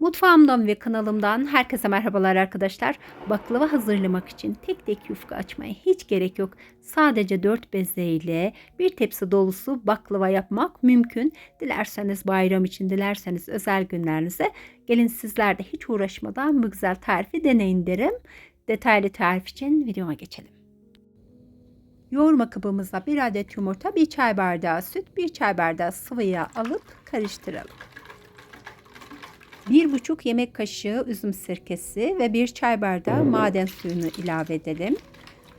Mutfağımdan ve kanalımdan herkese merhabalar arkadaşlar. Baklava hazırlamak için tek tek yufka açmaya hiç gerek yok. Sadece 4 bezeyle bir tepsi dolusu baklava yapmak mümkün. Dilerseniz bayram için, dilerseniz özel günlerinize gelin sizler de hiç uğraşmadan bu güzel tarifi deneyin derim. Detaylı tarif için videoma geçelim. Yoğurma kabımıza bir adet yumurta, bir çay bardağı süt, bir çay bardağı sıvı yağ alıp karıştıralım. 1,5 yemek kaşığı üzüm sirkesi ve 1 çay bardağı maden suyunu ilave edelim.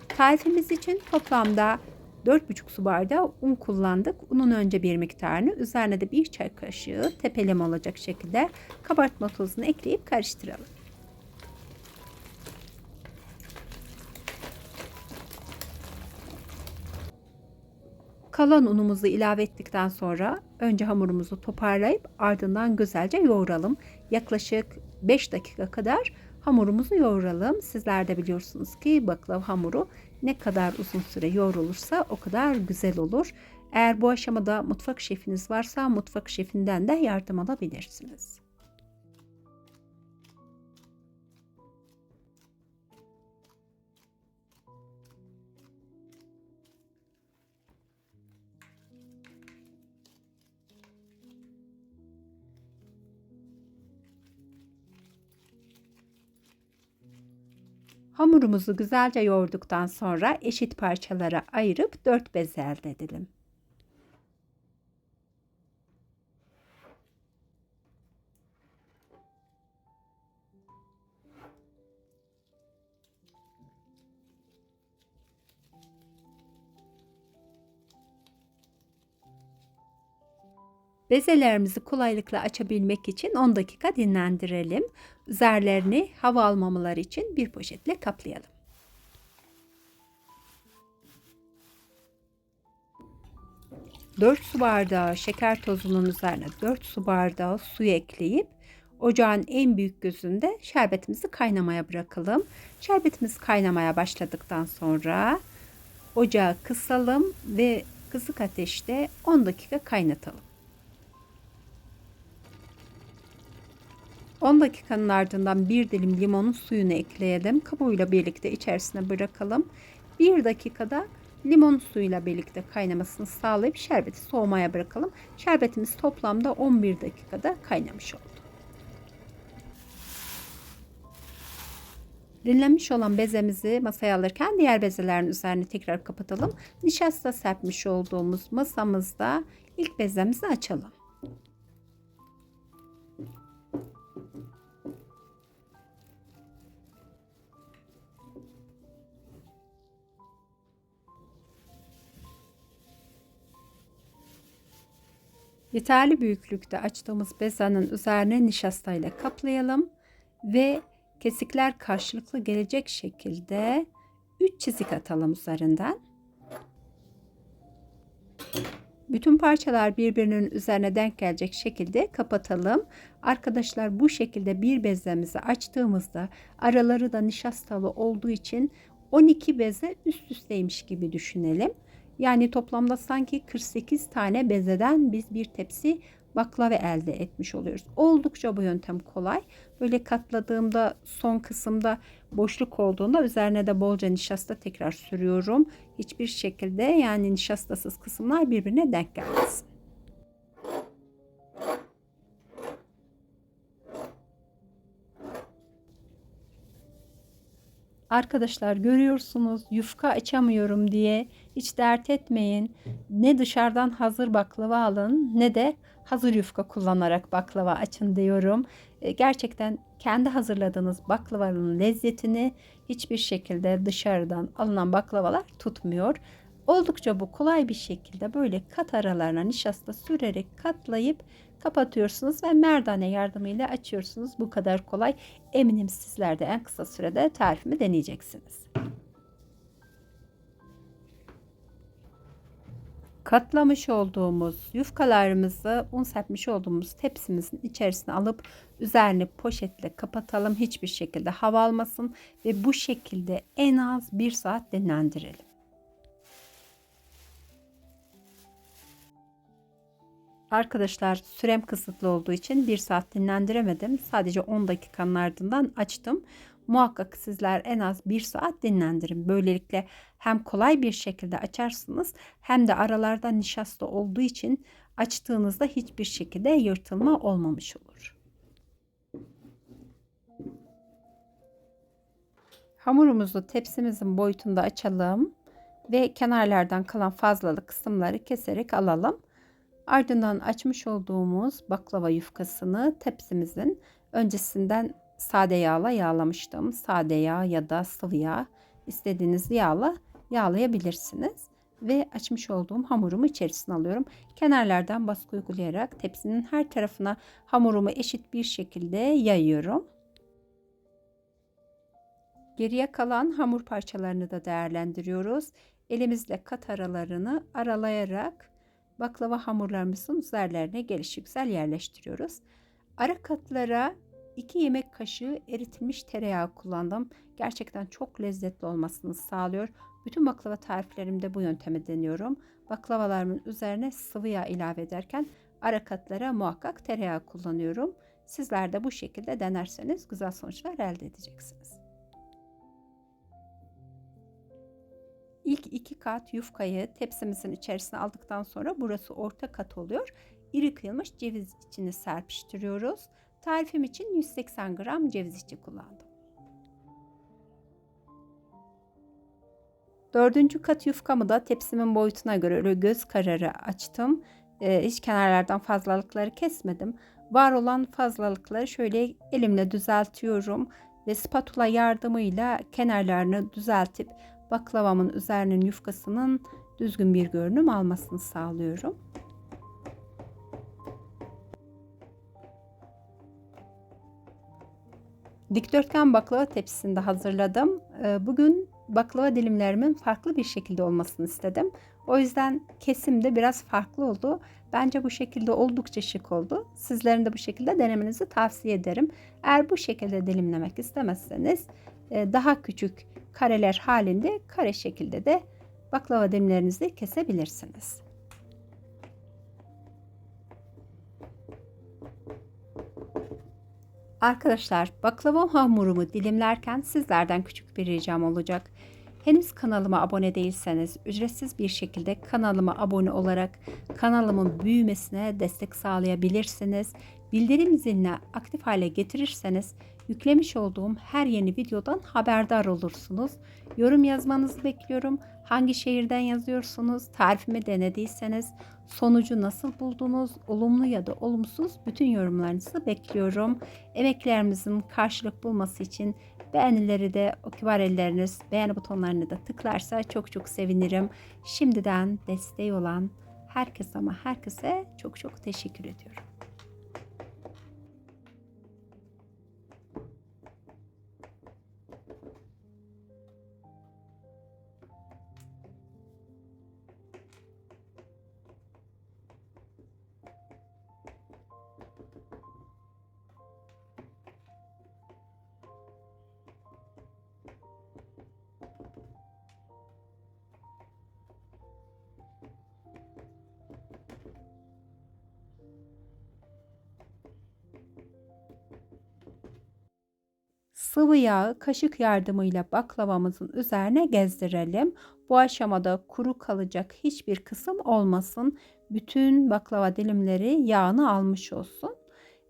Tarifimiz için toplamda 4,5 su bardağı un kullandık. Unun önce bir miktarını üzerine de 1 çay kaşığı tepeleme olacak şekilde kabartma tozunu ekleyip karıştıralım. Kalan unumuzu ilave ettikten sonra önce hamurumuzu toparlayıp ardından güzelce yoğuralım. Yaklaşık 5 dakika kadar hamurumuzu yoğuralım. Sizler de biliyorsunuz ki baklava hamuru ne kadar uzun süre yoğrulursa o kadar güzel olur. Eğer bu aşamada mutfak şefiniz varsa mutfak şefinden de yardım alabilirsiniz. Hamurumuzu güzelce yoğurduktan sonra eşit parçalara ayırıp 4 bez edelim. Bezelerimizi kolaylıkla açabilmek için 10 dakika dinlendirelim. Üzerlerini hava almamaları için bir poşetle kaplayalım. Dört su bardağı şeker tozunun üzerine 4 su bardağı suyu ekleyip ocağın en büyük gözünde şerbetimizi kaynamaya bırakalım. Şerbetimiz kaynamaya başladıktan sonra ocağı kısalım ve kısık ateşte 10 dakika kaynatalım. 10 dakikanın ardından bir dilim limonun suyunu ekleyelim. Kabuğuyla birlikte içerisine bırakalım. 1 dakikada limon suyuyla birlikte kaynamasını sağlayıp şerbeti soğumaya bırakalım. Şerbetimiz toplamda 11 dakikada kaynamış oldu. Dinlenmiş olan bezemizi masaya alırken diğer bezelerin üzerine tekrar kapatalım. Nişasta serpmiş olduğumuz masamızda ilk bezemizi açalım. Yeterli büyüklükte açtığımız bezenin üzerine nişastayla kaplayalım ve kesikler karşılıklı gelecek şekilde 3 çizik atalım üzerinden. Bütün parçalar birbirinin üzerine denk gelecek şekilde kapatalım. Arkadaşlar bu şekilde bir bezemizi açtığımızda araları da nişastalı olduğu için 12 beze üst üsteymiş gibi düşünelim. Yani toplamda sanki 48 tane bezeden biz bir tepsi baklava elde etmiş oluyoruz. Oldukça bu yöntem kolay. Böyle katladığımda son kısımda boşluk olduğunda üzerine de bolca nişasta tekrar sürüyorum. Hiçbir şekilde yani nişastasız kısımlar birbirine denk gelmesin. Arkadaşlar görüyorsunuz yufka açamıyorum diye hiç dert etmeyin. Ne dışarıdan hazır baklava alın ne de hazır yufka kullanarak baklava açın diyorum. E, gerçekten kendi hazırladığınız baklavanın lezzetini hiçbir şekilde dışarıdan alınan baklavalar tutmuyor. Oldukça bu kolay bir şekilde böyle kat aralarına nişasta sürerek katlayıp kapatıyorsunuz ve merdane yardımıyla açıyorsunuz. Bu kadar kolay. Eminim sizler de en kısa sürede tarifimi deneyeceksiniz. Katlamış olduğumuz yufkalarımızı un serpmiş olduğumuz tepsimizin içerisine alıp üzerini poşetle kapatalım. Hiçbir şekilde hava almasın ve bu şekilde en az bir saat dinlendirelim. Arkadaşlar sürem kısıtlı olduğu için 1 saat dinlendiremedim. Sadece 10 dakikanın ardından açtım. Muhakkak sizler en az 1 saat dinlendirin. Böylelikle hem kolay bir şekilde açarsınız hem de aralarda nişasta olduğu için açtığınızda hiçbir şekilde yırtılma olmamış olur. Hamurumuzu tepsimizin boyutunda açalım ve kenarlardan kalan fazlalık kısımları keserek alalım. Ardından açmış olduğumuz baklava yufkasını tepsimizin öncesinden sade yağla yağlamıştım. Sade yağ ya da sıvı yağ istediğiniz yağla yağlayabilirsiniz. Ve açmış olduğum hamurumu içerisine alıyorum. Kenarlardan baskı uygulayarak tepsinin her tarafına hamurumu eşit bir şekilde yayıyorum. Geriye kalan hamur parçalarını da değerlendiriyoruz. Elimizle kat aralarını aralayarak baklava hamurlarımızın üzerlerine gelişiksel yerleştiriyoruz. Ara katlara 2 yemek kaşığı eritilmiş tereyağı kullandım. Gerçekten çok lezzetli olmasını sağlıyor. Bütün baklava tariflerimde bu yöntemi deniyorum. Baklavalarımın üzerine sıvı yağ ilave ederken ara katlara muhakkak tereyağı kullanıyorum. Sizler de bu şekilde denerseniz güzel sonuçlar elde edeceksiniz. İlk iki kat yufkayı tepsimizin içerisine aldıktan sonra burası orta kat oluyor. İri kıyılmış ceviz içini serpiştiriyoruz. Tarifim için 180 gram ceviz içi kullandım. Dördüncü kat yufkamı da tepsimin boyutuna göre göz kararı açtım. Ee, hiç kenarlardan fazlalıkları kesmedim. Var olan fazlalıkları şöyle elimle düzeltiyorum ve spatula yardımıyla kenarlarını düzeltip baklavamın üzerinin yufkasının düzgün bir görünüm almasını sağlıyorum. Dikdörtgen baklava tepsisinde hazırladım. Ee, bugün baklava dilimlerimin farklı bir şekilde olmasını istedim. O yüzden kesim de biraz farklı oldu. Bence bu şekilde oldukça şık oldu. Sizlerin de bu şekilde denemenizi tavsiye ederim. Eğer bu şekilde dilimlemek istemezseniz daha küçük kareler halinde kare şekilde de baklava dilimlerinizi kesebilirsiniz. Arkadaşlar baklava hamurumu dilimlerken sizlerden küçük bir ricam olacak. Henüz kanalıma abone değilseniz ücretsiz bir şekilde kanalıma abone olarak kanalımın büyümesine destek sağlayabilirsiniz. Bildirim zilini aktif hale getirirseniz Yüklemiş olduğum her yeni videodan haberdar olursunuz. Yorum yazmanızı bekliyorum. Hangi şehirden yazıyorsunuz? Tarifimi denediyseniz sonucu nasıl buldunuz? Olumlu ya da olumsuz bütün yorumlarınızı bekliyorum. Emeklerimizin karşılık bulması için beğenileri de o kibar elleriniz beğeni butonlarını da tıklarsa çok çok sevinirim. Şimdiden desteği olan herkes ama herkese çok çok teşekkür ediyorum. Sıvı yağı kaşık yardımıyla baklavamızın üzerine gezdirelim. Bu aşamada kuru kalacak hiçbir kısım olmasın. Bütün baklava dilimleri yağını almış olsun.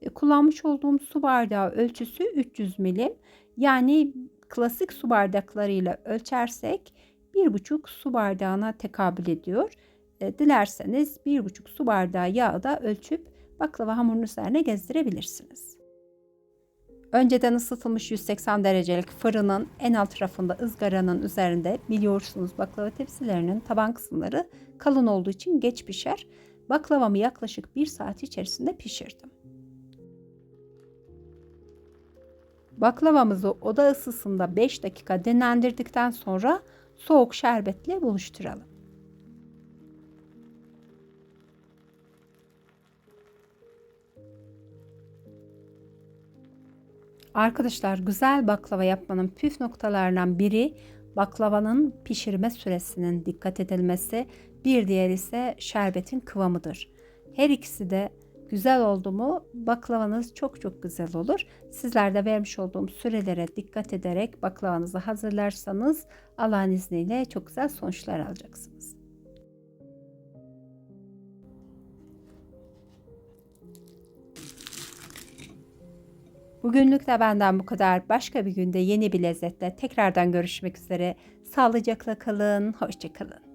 E, kullanmış olduğum su bardağı ölçüsü 300 milim. Yani klasik su bardaklarıyla ölçersek 1,5 su bardağına tekabül ediyor. E, dilerseniz 1,5 su bardağı yağı da ölçüp baklava hamurunun üzerine gezdirebilirsiniz. Önceden ısıtılmış 180 derecelik fırının en alt tarafında ızgaranın üzerinde biliyorsunuz baklava tepsilerinin taban kısımları kalın olduğu için geç pişer. Baklavamı yaklaşık 1 saat içerisinde pişirdim. Baklavamızı oda ısısında 5 dakika dinlendirdikten sonra soğuk şerbetle buluşturalım. Arkadaşlar güzel baklava yapmanın püf noktalarından biri baklavanın pişirme süresinin dikkat edilmesi, bir diğer ise şerbetin kıvamıdır. Her ikisi de güzel oldu mu baklavanız çok çok güzel olur. Sizler de vermiş olduğum sürelere dikkat ederek baklavanızı hazırlarsanız Allah'ın izniyle çok güzel sonuçlar alacaksınız. Bugünlük de benden bu kadar. Başka bir günde yeni bir lezzetle tekrardan görüşmek üzere. Sağlıcakla kalın, hoşçakalın.